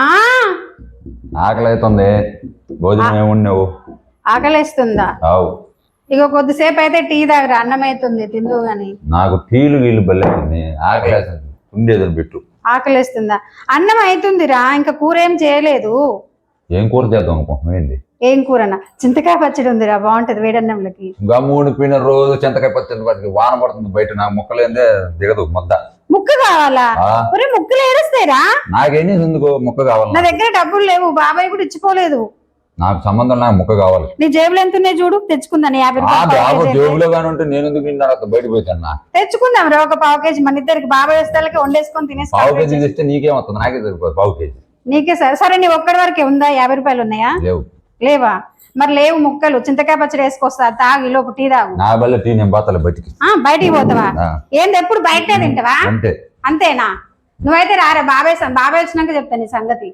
ఆ! ఆకలి అవుతుంది భోజనం ఏమున్నావు ఆకలేస్తుందా? అవు ఇక కొద్దిసేపు అయితే టీ తాగరా అన్నం అవుతుంది తిందు గాని. నాకు టీలు గీళ్ళు బల్లెంది ఆకలి ఉండేది పెట్టు. ఆకలేస్తుందా? అన్నం అవుతుందిరా ఇంకా కూర ఏం చేయలేదు. ఏం కూర చేద్దాం అనుకుంటున్నావు? ఏంది? ఏం కూరనా? చింతకాయ పచ్చడి ఉందిరా బాగుంటది వేడన్నంలకి. గమ్ముని పోయిన రోజు చింతకాయ పచ్చడి వాన పడుతుంది బయట నాకు ముక్కలేందే దిగదు ముద్ద. ముక్క కావాలా? ఒరే ముక్కలు ఏరుస్తాయిరా నాకేం ఎందుకు ముక్క కావాలి నా దగ్గర డబ్బులు లేవు బాబాయ్ కూడా ఇచ్చిపోలేదు. నాకు సంబంధం నాకు ముక్క కావాలి. నీ జేబులు ఎంత ఉన్నాయి చూడు తెచ్చుకుందాం యాభై రూపాయలు పావు. జేబులో కానీ ఉంటే నేను ఎందుకు నిన్న బయట పోతాను తెచ్చుకుందాం రా ఒక పావు కేజీ. మన ఇద్దరికి బాబాయ్ వస్తాలకి వండేసుకొని పావు తినేసుకోవాలి కేజీ తెస్తే నీకేం వస్తుంది? నాకే సరిపోదు పావు కేజీ. నీకే సరే సరే నీ ఒక్కడి వరకే ఉందా? యాభై రూపాయలు ఉన్నాయా? లేవు. లేవా? మరి లేవు ముక్కలు. చింతకాయ పచ్చడి వేసుకొస్తా తాగి లోపు టీ తాగు. నా వల్ల టీ నేను బాతలే బయటికి. బయటికి పోతావా? ఏంది ఎప్పుడు బయటే తింటావా? అంతే. అంతేనా? నువ్వైతే రారా బాబాయ్ సం- బాబాయ్ వచ్చినాక చెప్తాను నీ సంగతి.